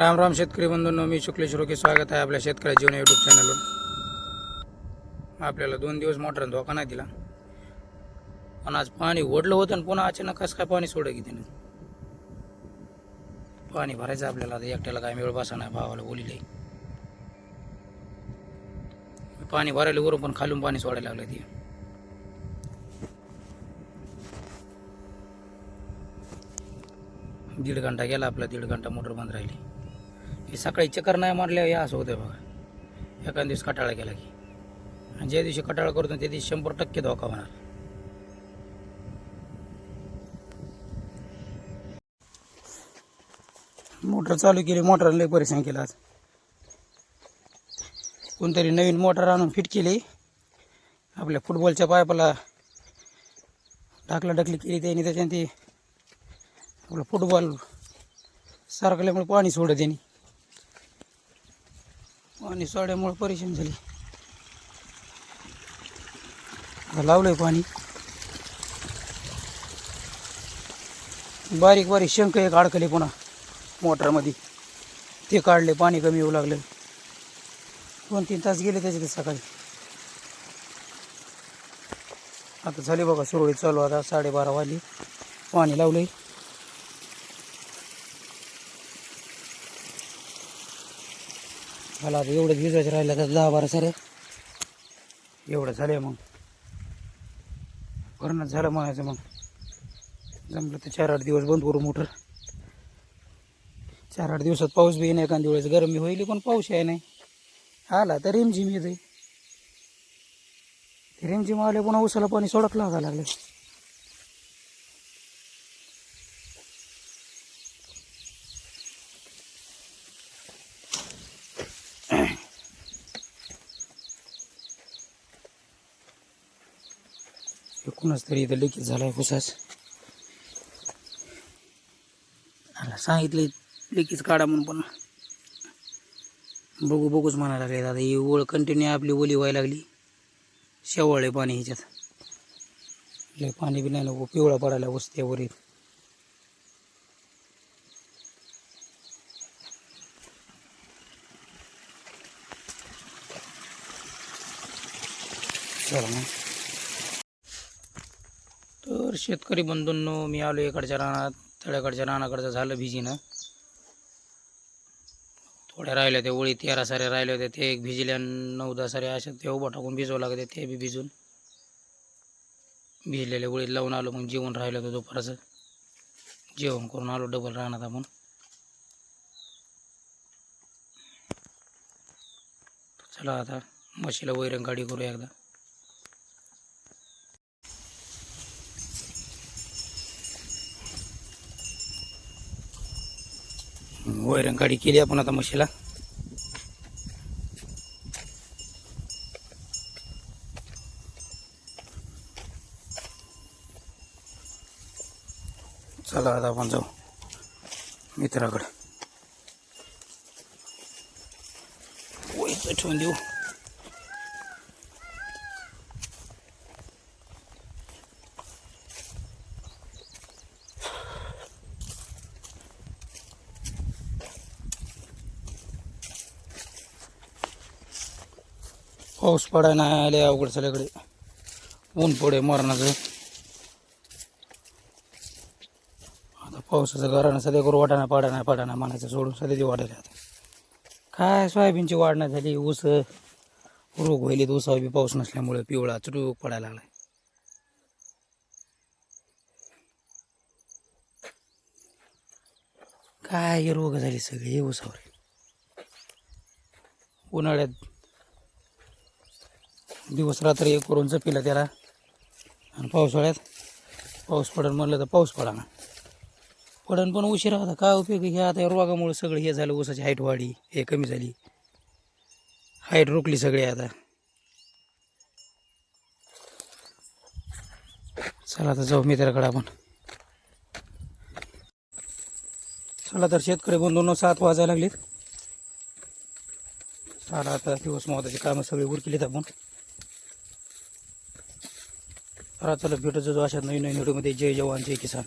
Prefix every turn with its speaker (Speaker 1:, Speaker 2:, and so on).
Speaker 1: राम राम शेतकरी बंधूंनो मी शुक्लेश के स्वागत आहे आपल्या शेतकऱ्या जीवन यूट्यूब चॅनलवर आपल्याला दोन दिवस मोटर धोका नाही दिला. पण आज पाणी ओढलं होतं आणि पुन्हा अचानक कसं काय पाणी सोडलं की त्यानं? पाणी भरायचं आपल्याला आता एकट्याला काय मिळ बसा नाही भावाला बोलिले पाणी भरायला वरून पण खालून पाणी सोडायला लागलं ते. दीड घंटा गेला आपला दीड घंटा मोटर बंद राहिली. हे सकाळी चक्कर नाही मारल्या हे असं होतं बघा. एखाद दिवस कटाळा केला की. आणि ज्या दिवशी कटाळा करतो त्या दिवशी शंभर टक्के धोका होणार. मोटर चालू केली मोटर लय परेशान केला आज. कोणतरी नवीन मोटर आणून फिट केली. आपल्या फुटबॉलच्या पायपाला ढाकला ढकली केली त्याने त्याच्याने ते आपलं फुटबॉल सारखल्यामुळे पाणी सोडत त्यांनी. पाणी सोड्यामुळे परेशान झाली. आता लावलंय पाणी. बारीक बारीक शंख एक अडकले पुन्हा मोटरमध्ये. ते काढले पाणी कमी येऊ लागलं. दोन तीन तास गेले त्याच्यात सकाळी. आता झाले बघा सुरळीत चालू. आता साडेबारा वाजली. पाणी लावलंय. मला आता एवढं भिजवायचं राहिलं तर दहा बारा सारे एवढं झाले मग. भरणं झालं म्हणायचं मग. जमलं तर चार आठ दिवस बंद करू मोटर. चार आठ दिवसात पाऊस बी नाही एखाद्या वेळेस गरमी होईल पण पाऊस आहे नाही. आला तर रिमझिम येते रिमझिम आले पुन्हा उसाला पाणी सोडत लागायला लागलं. कुणाच तरी इथं लिकेज झाला आहे आला सांगितले लिकेज काढा म्हणून पण. बघू बघूच म्हणायला लागले आता. ही ओळ कंटिन्यू आपली ओली व्हायला लागली. शेवाळे पाणी ह्याच्यात. लय पाणी बी नाही नको पिवळा पडायला वस्त्यावर येत चला मग. तर शेतकरी बंधूंनो मी आलो इकडच्या रानात. तळ्याकडच्या रानाकडचं झालं भिजीनं. थोड्या राहिल्या त्या ओळी तेरा साऱ्या राहिल्या होत्या. ते एक भिजल्या नऊ दहा साऱ्या अशा ते उभा टाकून भिजवं लागते ते बी भिजून. भिजलेल्या ओळीत लावून आलो मग जेवण राहिलं होतं दुपारचं. जेवण करून आलो डबल रानात आपण. चला आता म्हशीला वैरण गाडी करू एकदा. वैरण गाडी केली आपण आता म्हशीला. चला आता आपण जाऊ मित्राकडे. वैचं ठेवून देऊ. पाऊस पडाय नाही आले अवघड सगळीकडे. ऊन पडे मरणाचं. आता पावसाचं कारण सध्या करू वाटा नाही पाडा नाही पाडा नाही म्हणायचं सोडून सध्या ते वाढायला आता. काय सोयाबीनची वाढ नाही झाली ऊस रोग व्हायले ऊसावर बी पाऊस नसल्यामुळे पिवळा चुटूक पडायला लागलाय. काय हे रोग झाले सगळे हे ऊसावर. उन्हाळ्यात दिवस रात्र एक करून जपिला त्याला. आणि पावसाळ्यात पाऊस पडन म्हणलं तर पाऊस पडा ना. पडन पण उशिरा होता. काय उपयोग हे आता या रोगामुळे सगळं हे झालं. ऊसाची हाईट वाढी हे कमी झाली. हाईट रोखली सगळी आता. चला आता जाऊ मित्राकडे आपण. चला तर शेतकरी बंधूंनो सात वाजायला लागलेत. चला आता दिवस महत्वाची कामं सगळी उरकेलीत आपण. चला चला भेटत जातो अशा नवीन नवीन व्हिडिओमध्ये. जय जवान जय किसान.